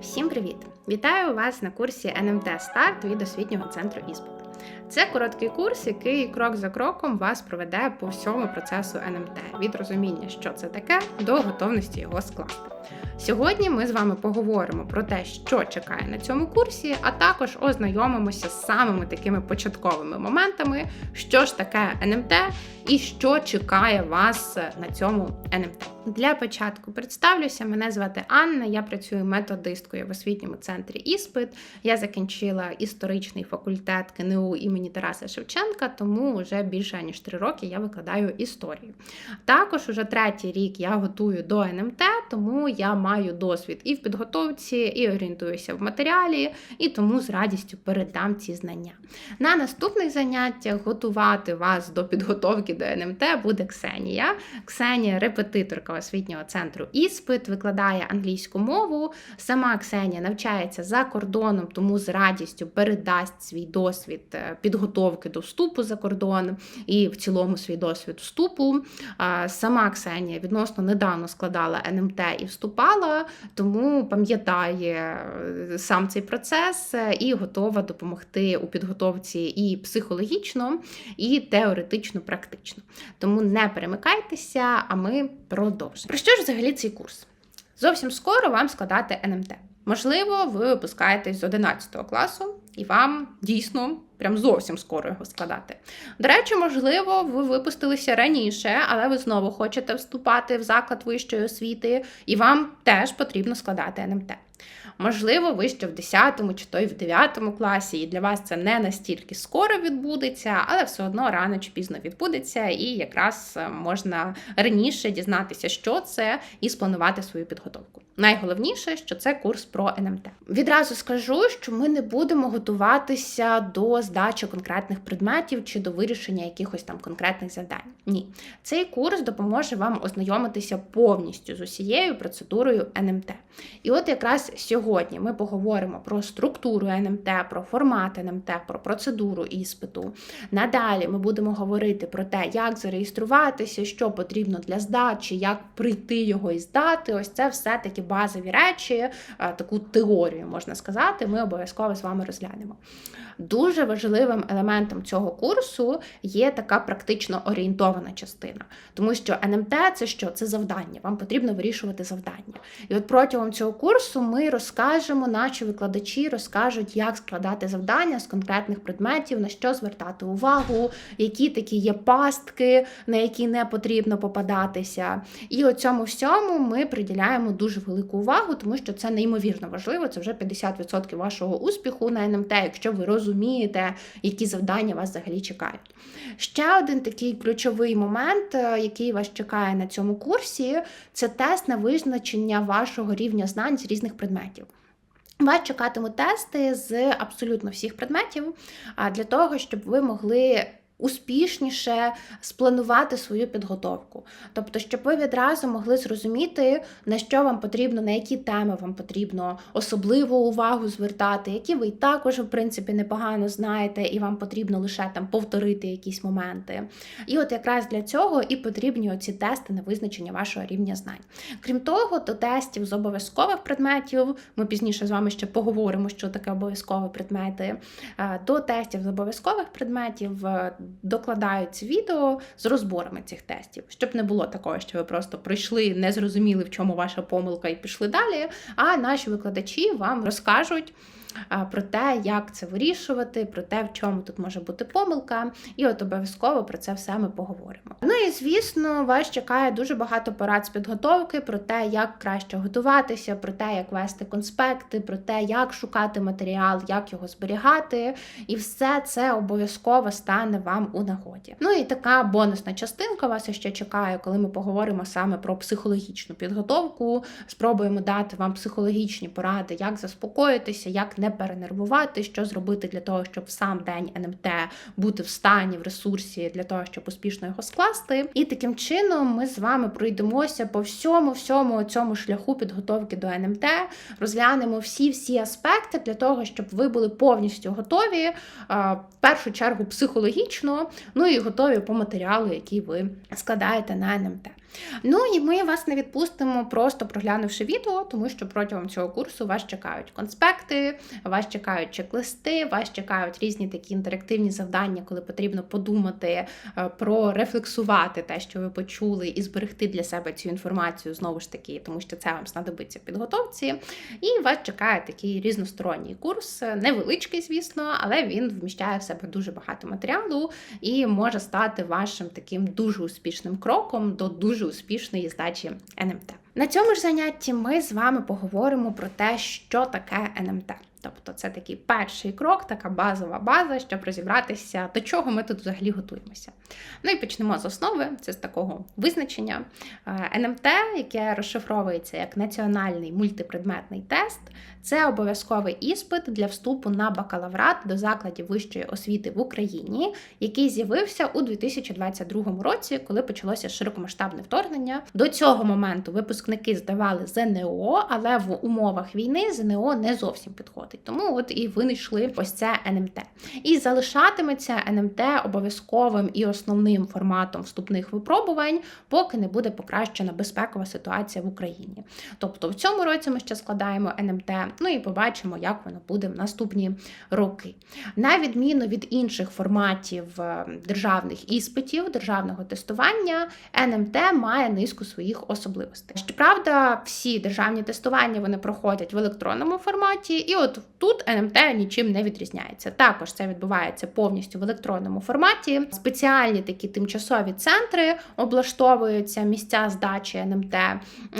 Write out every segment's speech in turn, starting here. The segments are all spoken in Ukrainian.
Всім привіт! Вітаю вас на курсі НМТ Старт від освітнього центру іспит. Це короткий курс, який крок за кроком вас проведе по всьому процесу НМТ від розуміння, що це таке, до готовності його скласти. Сьогодні ми з вами поговоримо про те, що чекає на цьому курсі, а також ознайомимося з самими такими початковими моментами, що ж таке НМТ і що чекає вас на цьому НМТ. Для початку представлюся. Мене звати Анна. Я працюю методисткою в освітньому центрі іспит. Я закінчила історичний факультет КНУ імені Тараса Шевченка, тому вже більше ніж три роки я викладаю історію. Також уже третій рік я готую до НМТ, тому я маю досвід і в підготовці, і орієнтуюся в матеріалі, і тому з радістю передам ці знання. На наступних заняттях готувати вас до підготовки до НМТ буде Ксенія. Ксенія репетиторка освітнього центру іспит, викладає англійську мову. Сама Ксенія навчається за кордоном, тому з радістю передасть свій досвід е, підготовки до вступу за кордон і в цілому свій досвід вступу. Сама Ксенія відносно недавно складала НМТ і вступала, тому пам'ятає е, сам цей процес е, і готова допомогти у підготовці і психологічно, і теоретично, практично. Тому не перемикайтеся, а ми продовжимо. Про що ж взагалі цей курс? Зовсім скоро вам складати НМТ. Можливо, ви випускаєтесь з 11 класу, і вам дійсно прям зовсім скоро його складати. До речі, можливо, ви випустилися раніше, але ви знову хочете вступати в заклад вищої освіти, і вам теж потрібно складати НМТ. Можливо, ви ще в 10 чи то й в 9 класі, і для вас це не настільки скоро відбудеться, але все одно рано чи пізно відбудеться, і якраз е, можна раніше дізнатися, що це, і спланувати свою підготовку. Найголовніше, що це курс про НМТ. Відразу скажу, що ми не будемо готуватися до здачі конкретних предметів чи до вирішення якихось там конкретних завдань. Ні, цей курс допоможе вам ознайомитися повністю з усією процедурою НМТ. І от якраз сьогодні ми поговоримо про структуру НМТ, про формат НМТ, про процедуру іспиту. Надалі ми будемо говорити про те, як зареєструватися, що потрібно для здачі, як прийти його і здати. Ось це все таки базові речі, е, таку теорію можна сказати. Ми обов'язково з вами розглянемо. Дуже важливим елементом цього курсу є така практично орієнтована частина, тому що НМТ це що? Це завдання. Вам потрібно вирішувати завдання. І от протягом цього курсу ми розкажемо, наші викладачі розкажуть, як складати завдання з конкретних предметів, на що звертати увагу, які такі є пастки, на які не потрібно попадатися. І у цьому всьому ми приділяємо дуже велику увагу, тому що це неймовірно важливо. Це вже 50% вашого успіху на НМТ, якщо ви розумієте, розумієте, які завдання вас взагалі чекають. Ще один такий ключовий момент, е, який вас чекає на цьому курсі, це тест на визначення вашого рівня знань з різних предметів. Вас чекатимуть тести з абсолютно всіх предметів для того, щоб ви могли успішніше спланувати свою підготовку. Тобто, щоб ви відразу могли зрозуміти, на що вам потрібно, на які теми вам потрібно особливу увагу звертати, які ви також, в принципі, непогано знаєте, і вам потрібно лише там повторити якісь моменти. І от якраз для цього і потрібні оці тести на визначення вашого рівня знань. Крім того, до тестів з обов'язкових предметів, ми пізніше з вами ще поговоримо, що таке обов'язкові предмети. Е, до тестів з обов'язкових предметів докладають відео з розборами цих тестів, щоб не було такого, що ви просто прийшли, не зрозуміли, в чому ваша помилка, і пішли далі. А наші викладачі вам розкажуть про те, як це вирішувати, про те, в чому тут може бути помилка, і от обов'язково про це все ми поговоримо. Ну і звісно, вас чекає дуже багато порад з підготовки про те, як краще готуватися, про те, як вести конспекти, про те, як шукати матеріал, як його зберігати, і все це обов'язково стане вам у нагоді. Ну і така бонусна частинка вас ще чекає, коли ми поговоримо саме про психологічну підготовку. Спробуємо дати вам психологічні поради, як заспокоїтися, як не перенервувати, що зробити для того, щоб в сам день НМТ бути в стані, в ресурсі для того, щоб успішно його скласти. І таким чином ми з вами пройдемося по всьому всьому цьому шляху підготовки до НМТ, розглянемо всі-всі аспекти для того, щоб ви були повністю готові, в першу чергу психологічно, ну і готові по матеріалу, який ви складаєте на НМТ. Ну і ми вас не відпустимо, просто проглянувши відео, тому що протягом цього курсу вас чекають конспекти, вас чекають чек-листи, вас чекають різні такі інтерактивні завдання, коли потрібно подумати, е, прорефлексувати те, що ви почули, і зберегти для себе цю інформацію знову ж таки, тому що це вам знадобиться в підготовці. І вас чекає такий різносторонній курс, невеличкий, звісно, але він вміщає в себе дуже багато матеріалу і може стати вашим таким дуже успішним кроком до дуже успішної здачі НМТ. На цьому ж занятті ми з вами поговоримо про те, що таке НМТ. Тобто це такий перший крок, така базова база, щоб розібратися, до чого ми тут взагалі готуємося. Ну і почнемо з основи, це з такого визначення. Е, НМТ, яке розшифровується як національний мультипредметний тест, це обов'язковий іспит для вступу на бакалаврат до закладів вищої освіти в Україні, який з'явився у 2022 році, коли почалося широкомасштабне вторгнення. До цього моменту випускники здавали ЗНО, але в умовах війни ЗНО не зовсім підходить. Тому от і винайшли ось це НМТ. І залишатиметься НМТ обов'язковим і основним форматом вступних випробувань, поки не буде покращена безпекова ситуація в Україні. Тобто в цьому році ми ще складаємо НМТ. Ну і побачимо, як воно буде в наступні роки. На відміну від інших форматів е, державних іспитів, державного тестування, НМТ має низку своїх особливостей. Щоправда, всі державні тестування вони проходять в електронному форматі, і от тут НМТ нічим не відрізняється. Також це відбувається повністю в електронному форматі. Спеціальні такі тимчасові центри облаштовуються місця здачі НМТ.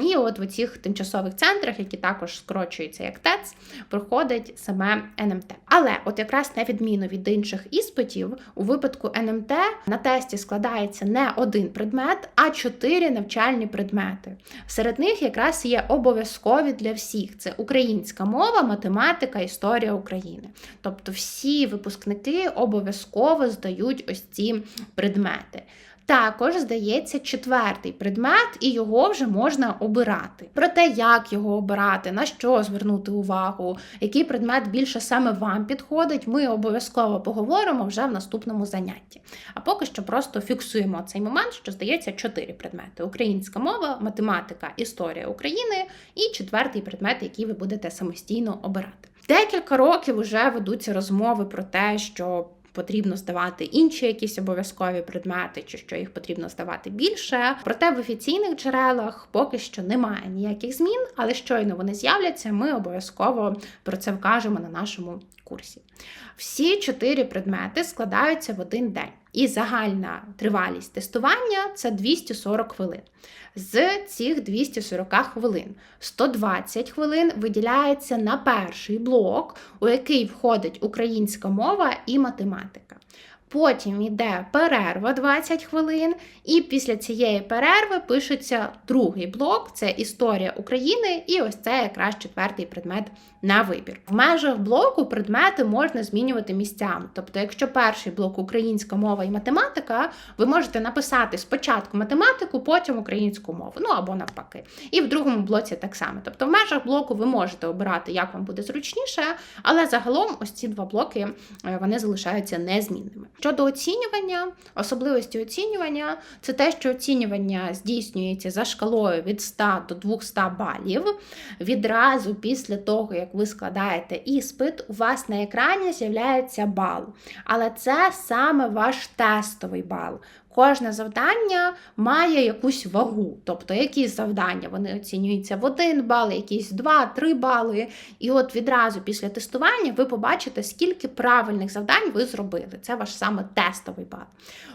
І от в цих тимчасових центрах, які також скорочуються як ТЕЦ, проходить саме НМТ. Але от якраз на відміну від інших іспитів, у випадку НМТ на тесті складається не один предмет, а чотири навчальні предмети. Серед них якраз є обов'язкові для всіх: це українська мова, математика, історія України. Тобто всі випускники обов'язково здають ось ці предмети. Також здається четвертий предмет, і його вже можна обирати. Про те, як його обирати, на що звернути увагу, який предмет більше саме вам підходить, ми обов'язково поговоримо вже в наступному занятті. А поки що просто фіксуємо цей момент, що здається чотири предмети: українська мова, математика, історія України і четвертий предмет, який ви будете самостійно обирати. Декілька років вже ведуться розмови про те, що потрібно здавати інші якісь обов'язкові предмети, чи що їх потрібно здавати більше. Проте в офіційних джерелах поки що немає ніяких змін, але щойно вони з'являться, ми обов'язково про це вкажемо на нашому курсі. Всі чотири предмети складаються в один день. І загальна тривалість тестування це 240 хвилин. З цих 240 хвилин 120 хвилин виділяється на перший блок, у який входить українська мова і математика. Потім йде перерва 20 хвилин, і після цієї перерви пишеться другий блок це історія України, і ось це якраз четвертий предмет на вибір. В межах блоку предмети можна змінювати місцями. Тобто, якщо перший блок українська мова і математика, ви можете написати спочатку математику, потім українську мову, ну або навпаки. І в другому блоці так само. Тобто, в межах блоку ви можете обирати, як вам буде зручніше, але загалом ось ці два блоки е, вони залишаються незмінними. Щодо оцінювання, особливості оцінювання, це те, що оцінювання здійснюється за шкалою від 100 до 200 балів. Відразу після того, як ви складаєте іспит, у вас на екрані з'являється бал. Але це саме ваш тестовий бал. Кожне завдання має якусь вагу. Тобто, якісь завдання вони оцінюються в один бал, якісь два-три бали. І от відразу після тестування ви побачите, скільки правильних завдань ви зробили. Це ваш саме тестовий бал.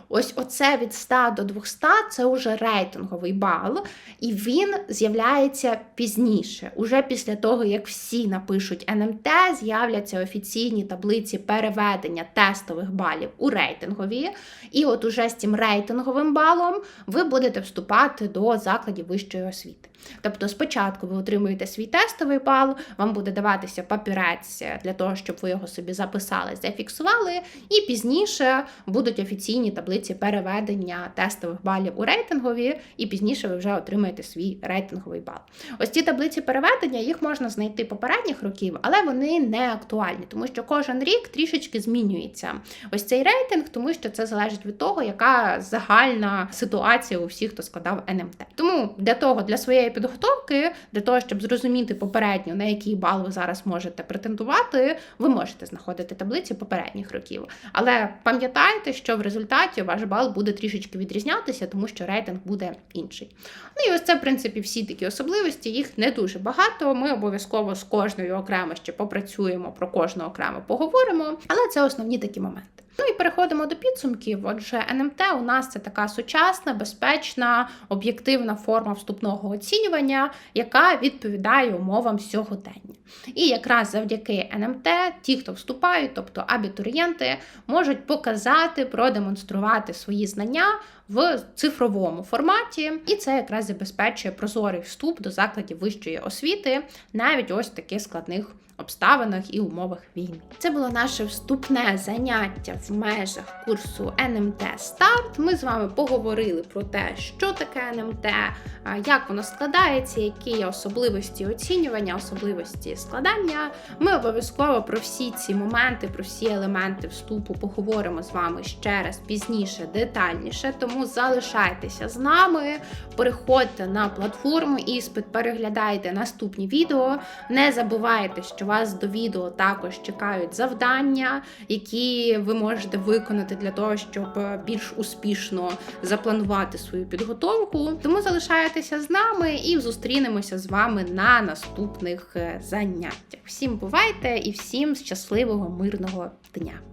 Ось оце від 100 до 200 це вже рейтинговий бал, і він з'являється пізніше. Уже після того, як всі напишуть НМТ, з'являться офіційні таблиці переведення тестових балів у рейтингові. І от уже з цим рейтинговим балом ви будете вступати до закладів вищої освіти. Тобто, спочатку ви отримуєте свій тестовий бал, вам буде даватися папірець для того, щоб ви його собі записали, зафіксували, і пізніше будуть офіційні таблиці переведення тестових балів у рейтингові, і пізніше ви вже отримаєте свій рейтинговий бал. Ось ці таблиці переведення їх можна знайти попередніх років, але вони не актуальні, тому що кожен рік трішечки змінюється ось цей рейтинг, тому що це залежить від того, яка загальна ситуація у всіх, хто складав НМТ. Тому для того, для своєї підготовки, для того, щоб зрозуміти попередньо, на який бал ви зараз можете претендувати, ви можете знаходити таблиці попередніх років. Але пам'ятайте, що в результаті ваш бал буде трішечки відрізнятися, тому що рейтинг буде інший. Ну і ось це, в принципі, всі такі особливості, їх не дуже багато. Ми обов'язково з кожною окремо ще попрацюємо, про кожну окремо поговоримо, але це основні такі моменти. Ну і переходимо до підсумків. Отже, НМТ у нас це така сучасна, безпечна, об'єктивна форма вступного оцінювання, яка відповідає умовам сьогодення. І якраз завдяки НМТ ті, хто вступають, тобто абітурієнти, можуть показати, продемонструвати свої знання в цифровому форматі, і це якраз забезпечує прозорий вступ до закладів вищої освіти, навіть ось таких складних обставинах і умовах війни. Це було наше вступне заняття в межах курсу НМТ Старт. Ми з вами поговорили про те, що таке НМТ, як воно складається, які є особливості оцінювання, особливості складання. Ми обов'язково про всі ці моменти, про всі елементи вступу поговоримо з вами ще раз пізніше, детальніше. Тому залишайтеся з нами, переходьте на платформу іспит, переглядайте наступні відео. Не забувайте, що вас до відео також чекають завдання, які ви можете виконати для того, щоб більш успішно запланувати свою підготовку. Тому залишайтеся з нами і зустрінемося з вами на наступних е, заняттях. Всім бувайте і всім щасливого мирного дня!